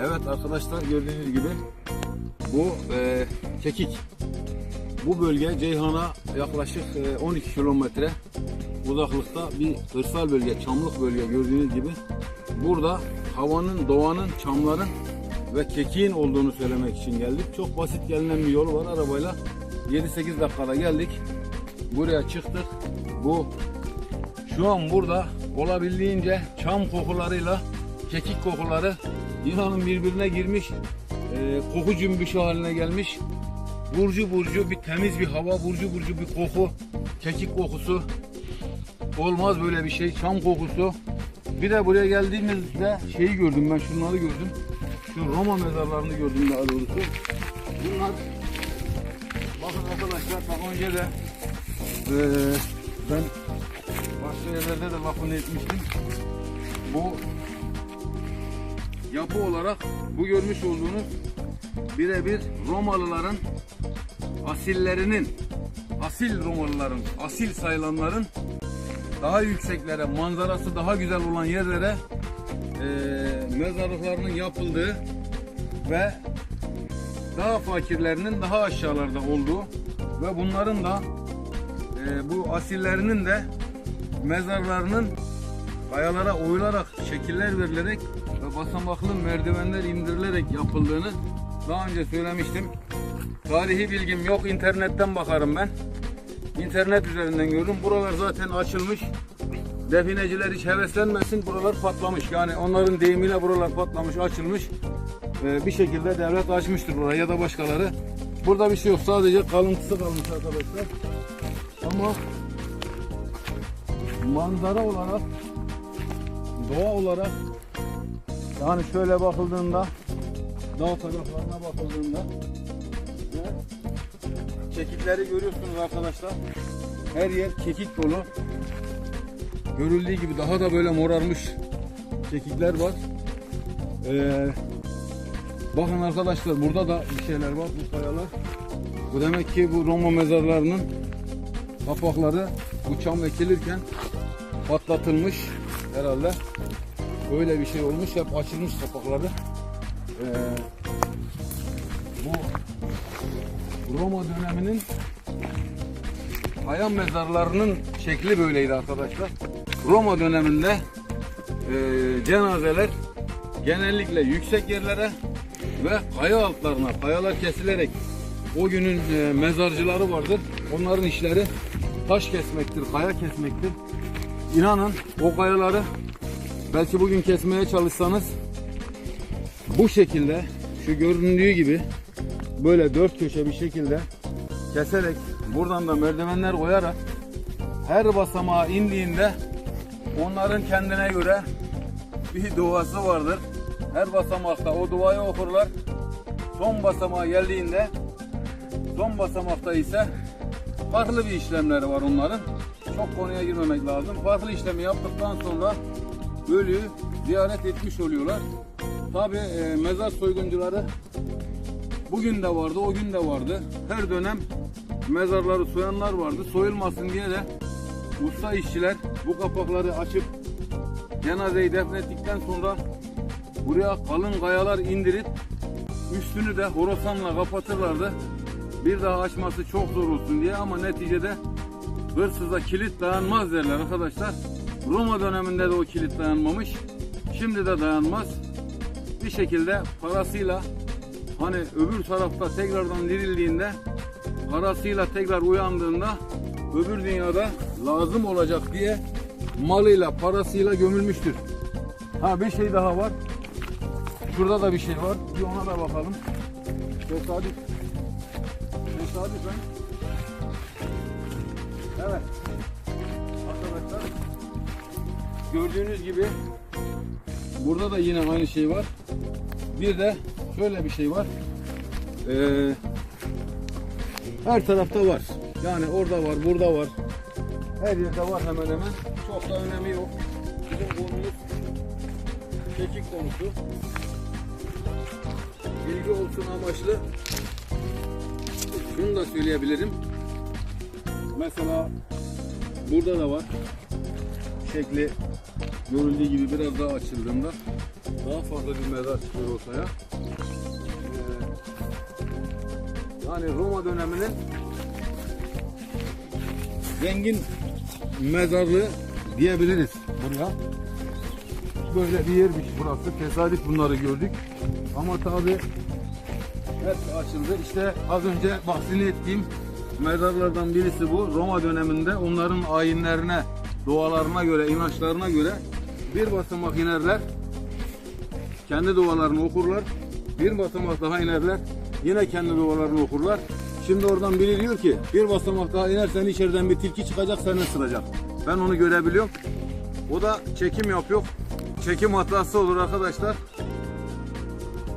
Evet arkadaşlar gördüğünüz gibi bu e, kekik. Bu bölge Ceyhan'a yaklaşık e, 12 kilometre uzaklıkta bir kırsal bölge, çamlık bölge gördüğünüz gibi. Burada havanın, doğanın, çamların ve kekiğin olduğunu söylemek için geldik. Çok basit gelinen bir yol var arabayla. 7-8 dakikada geldik. Buraya çıktık. Bu şu an burada olabildiğince çam kokularıyla kekik kokuları inanın birbirine girmiş. E, koku cümbüşü haline gelmiş. Burcu burcu bir temiz bir hava, burcu burcu bir koku, kekik kokusu. Olmaz böyle bir şey, çam kokusu. Bir de buraya geldiğimizde şeyi gördüm ben, şunları gördüm. Şu Roma mezarlarını gördüm daha doğrusu. Bunlar, bakın arkadaşlar daha önce de eee, ben başka yerlerde de lafını etmiştim. Bu yapı olarak bu görmüş olduğunuz birebir Romalıların asillerinin asil Romalıların asil sayılanların daha yükseklere manzarası daha güzel olan yerlere eee mezarlıklarının yapıldığı ve daha fakirlerinin daha aşağılarda olduğu ve bunların da eee, bu asillerinin de mezarlarının kayalara oyularak şekiller verilerek ve basamaklı merdivenler indirilerek yapıldığını daha önce söylemiştim. Tarihi bilgim yok. internetten bakarım ben. İnternet üzerinden gördüm. Buralar zaten açılmış. Defineciler hiç heveslenmesin. Buralar patlamış. Yani onların deyimiyle buralar patlamış, açılmış. Ee, bir şekilde devlet açmıştır buraya ya da başkaları. Burada bir şey yok. Sadece kalıntısı kalmış arkadaşlar. Ama manzara olarak doğa olarak yani şöyle bakıldığında dağ taraflarına bakıldığında ve kekikleri görüyorsunuz arkadaşlar. Her yer kekik dolu. Görüldüğü gibi daha da böyle morarmış kekikler var. Ee, bakın arkadaşlar burada da bir şeyler var bu kayalar. Bu demek ki bu Roma mezarlarının kapakları bu çam ekilirken patlatılmış herhalde. Böyle bir şey olmuş. Hep açılmış kapakları. Ee, bu Roma döneminin Kaya mezarlarının şekli böyleydi arkadaşlar. Roma döneminde e, cenazeler genellikle yüksek yerlere ve kaya altlarına, kayalar kesilerek o günün e, mezarcıları vardır. Onların işleri taş kesmektir, kaya kesmektir. İnanın o kayaları belki bugün kesmeye çalışsanız bu şekilde şu göründüğü gibi böyle dört köşe bir şekilde keserek buradan da merdivenler koyarak her basamağa indiğinde onların kendine göre bir duası vardır. Her basamakta o duayı okurlar. Son basamağa geldiğinde son basamakta ise farklı bir işlemleri var onların. Çok konuya girmemek lazım. Farklı işlemi yaptıktan sonra ölüyü ziyaret etmiş oluyorlar. Tabi mezar soyguncuları bugün de vardı, o gün de vardı. Her dönem mezarları soyanlar vardı. Soyulmasın diye de usta işçiler bu kapakları açıp cenazeyi defnettikten sonra buraya kalın kayalar indirip üstünü de horasanla kapatırlardı. Bir daha açması çok zor olsun diye ama neticede hırsıza kilit dayanmaz derler arkadaşlar. Roma döneminde de o kilit dayanmamış. Şimdi de dayanmaz. Bir şekilde parasıyla hani öbür tarafta tekrardan dirildiğinde parasıyla tekrar uyandığında öbür dünyada lazım olacak diye malıyla parasıyla gömülmüştür. Ha bir şey daha var. Şurada da bir şey var. Bir ona da bakalım. Tesadüf. Tesadüfen. Evet. Arkadaşlar gördüğünüz gibi burada da yine aynı şey var. Bir de şöyle bir şey var. Ee, her tarafta var. Yani orada var, burada var. Her yerde var hemen hemen. Çok da önemi yok. Bizim konumuz kekik konusu. bilgi olsun amaçlı şunu da söyleyebilirim. Mesela burada da var. Şekli görüldüğü gibi biraz daha açıldığında daha fazla bir mezar çıkıyor ortaya. Ee, yani Roma döneminin zengin mezarlığı diyebiliriz buraya. Böyle bir yermiş burası. Tesadüf bunları gördük. Ama tabi hepsi açıldı. İşte az önce bahsini ettiğim mezarlardan birisi bu. Roma döneminde onların ayinlerine, dualarına göre, inançlarına göre bir basamak inerler. Kendi dualarını okurlar. Bir basamak daha inerler. Yine kendi dualarını okurlar. Şimdi oradan biri diyor ki bir basamak daha inersen içeriden bir tilki çıkacak seni ısıracak. Ben onu görebiliyorum. O da çekim yapıyor. Çekim hatası olur arkadaşlar.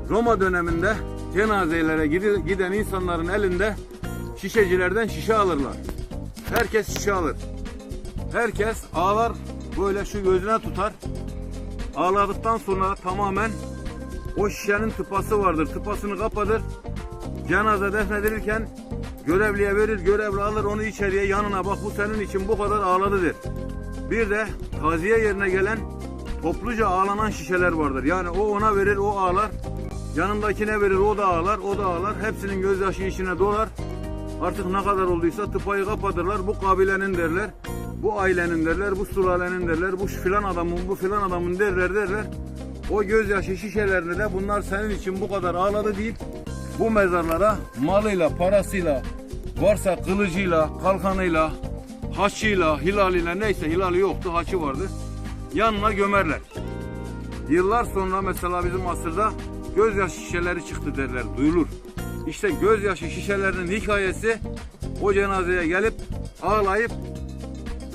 Roma döneminde cenazelere giden insanların elinde şişecilerden şişe alırlar. Herkes şişe alır. Herkes ağlar böyle şu gözüne tutar. Ağladıktan sonra tamamen o şişenin tıpası vardır. Tıpasını kapatır. Cenaze defnedilirken görevliye verir. Görevli alır onu içeriye yanına bak bu senin için bu kadar ağladı der. Bir de taziye yerine gelen topluca ağlanan şişeler vardır. Yani o ona verir, o ağlar. Yanındakine verir, o da ağlar, o da ağlar. Hepsinin gözyaşı içine dolar. Artık ne kadar olduysa tıpayı kapatırlar. Bu kabilenin derler. Bu ailenin derler, bu sülalenin derler. Bu filan adamın, bu filan adamın derler derler. O gözyaşı şişelerini de bunlar senin için bu kadar ağladı deyip bu mezarlara malıyla, parasıyla, varsa kılıcıyla, kalkanıyla, haçıyla, hilaliyle neyse hilali yoktu, haçı vardı. Yanına gömerler. Yıllar sonra mesela bizim asırda gözyaşı şişeleri çıktı derler, duyulur. İşte gözyaşı şişelerinin hikayesi o cenazeye gelip ağlayıp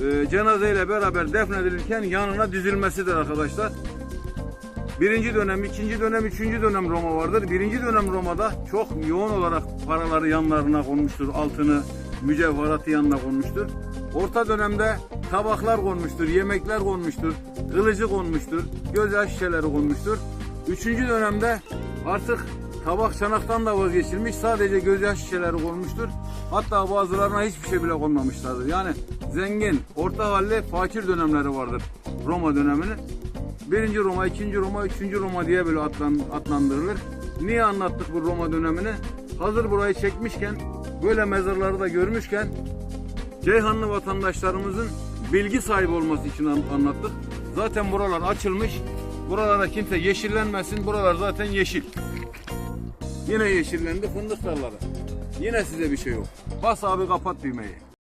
e, cenazeyle beraber defnedilirken yanına dizilmesidir arkadaşlar. Birinci dönem, ikinci dönem, üçüncü dönem Roma vardır. Birinci dönem Roma'da çok yoğun olarak paraları yanlarına konmuştur. Altını, mücevheratı yanına konmuştur. Orta dönemde tabaklar konmuştur, yemekler konmuştur, kılıcı konmuştur, gözyaş şişeleri konmuştur. Üçüncü dönemde artık tabak çanaktan da vazgeçilmiş, sadece gözyaş şişeleri konmuştur. Hatta bazılarına hiçbir şey bile konmamışlardır. Yani zengin, orta halli, fakir dönemleri vardır Roma döneminin. Birinci Roma, ikinci Roma, üçüncü Roma diye böyle adlan, adlandırılır. Niye anlattık bu Roma dönemini? Hazır burayı çekmişken, böyle mezarları da görmüşken, Ceyhanlı vatandaşlarımızın bilgi sahibi olması için an- anlattık. Zaten buralar açılmış. Buralara kimse yeşillenmesin. Buralar zaten yeşil. Yine yeşillendi fındık tarlaları. Yine size bir şey yok. Bas abi kapat düğmeyi.